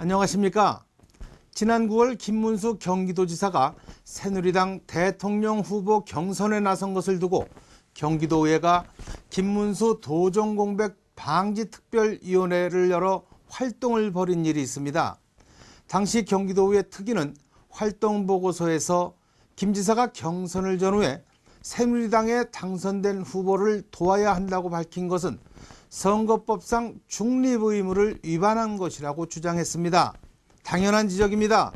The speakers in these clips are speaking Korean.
안녕하십니까. 지난 9월 김문수 경기도지사가 새누리당 대통령 후보 경선에 나선 것을 두고 경기도의회가 김문수 도정공백 방지특별위원회를 열어 활동을 벌인 일이 있습니다. 당시 경기도의회 특위는 활동 보고서에서 김 지사가 경선을 전후해 새누리당에 당선된 후보를 도와야 한다고 밝힌 것은 선거법상 중립 의무를 위반한 것이라고 주장했습니다. 당연한 지적입니다.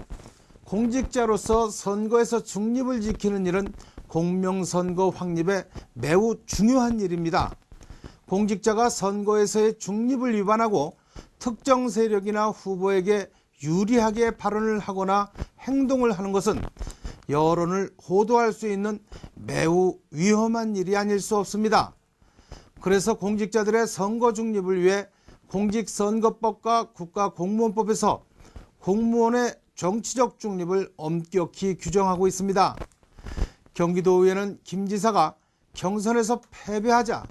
공직자로서 선거에서 중립을 지키는 일은 공명선거 확립에 매우 중요한 일입니다. 공직자가 선거에서의 중립을 위반하고 특정 세력이나 후보에게 유리하게 발언을 하거나 행동을 하는 것은 여론을 호도할 수 있는 매우 위험한 일이 아닐 수 없습니다. 그래서 공직자들의 선거 중립을 위해 공직선거법과 국가공무원법에서 공무원의 정치적 중립을 엄격히 규정하고 있습니다. 경기도의회는 김 지사가 경선에서 패배하자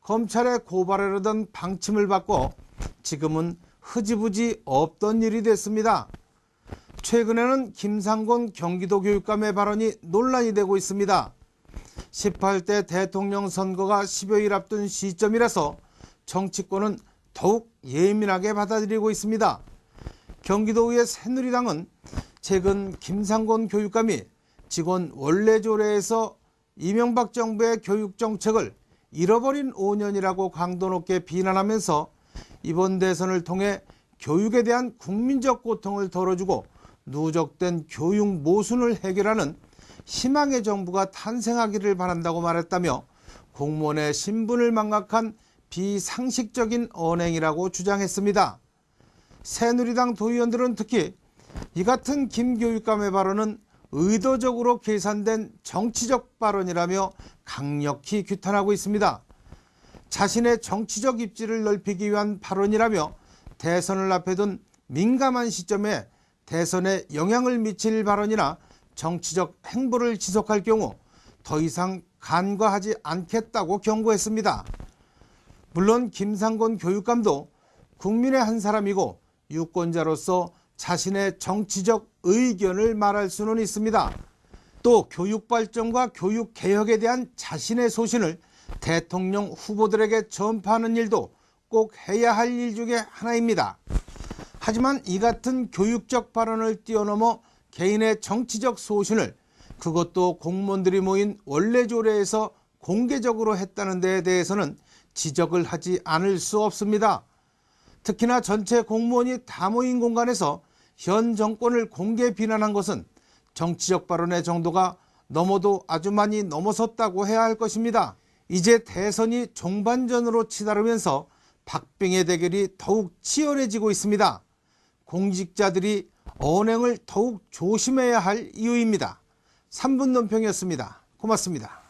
검찰에 고발하려던 방침을 바꿔 지금은 흐지부지 없던 일이 됐습니다. 최근에는 김상곤 경기도 교육감의 발언이 논란이 되고 있습니다. 18대 대통령 선거가 10여일 앞둔 시점이라서 정치권은 더욱 예민하게 받아들이고 있습니다. 경기도의 새누리당은 최근 김상곤 교육감이 직원 원래조례에서 이명박 정부의 교육 정책을 잃어버린 5년이라고 강도 높게 비난하면서 이번 대선을 통해 교육에 대한 국민적 고통을 덜어주고 누적된 교육 모순을 해결하는 희망의 정부가 탄생하기를 바란다고 말했다며 공무원의 신분을 망각한 비상식적인 언행이라고 주장했습니다. 새누리당 도의원들은 특히 이 같은 김 교육감의 발언은 의도적으로 계산된 정치적 발언이라며 강력히 규탄하고 있습니다. 자신의 정치적 입지를 넓히기 위한 발언이라며 대선을 앞에 둔 민감한 시점에 대선에 영향을 미칠 발언이나 정치적 행보를 지속할 경우 더 이상 간과하지 않겠다고 경고했습니다. 물론 김상곤 교육감도 국민의 한 사람이고 유권자로서 자신의 정치적 의견을 말할 수는 있습니다. 또 교육 발전과 교육 개혁에 대한 자신의 소신을 대통령 후보들에게 전파하는 일도 꼭 해야 할 일 중에 하나입니다. 하지만 이 같은 교육적 발언을 뛰어넘어 개인의 정치적 소신을 그것도 공무원들이 모인 원래 조례에서 공개적으로 했다는 데에 대해서는 지적을 하지 않을 수 없습니다. 특히나 전체 공무원이 다 모인 공간에서 현 정권을 공개 비난한 것은 정치적 발언의 정도가 넘어도 아주 많이 넘어섰다고 해야 할 것입니다. 이제 대선이 종반전으로 치달으면서 박빙의 대결이 더욱 치열해지고 있습니다. 공직자들이 언행을 더욱 조심해야 할 이유입니다. 3분 논평이었습니다. 고맙습니다.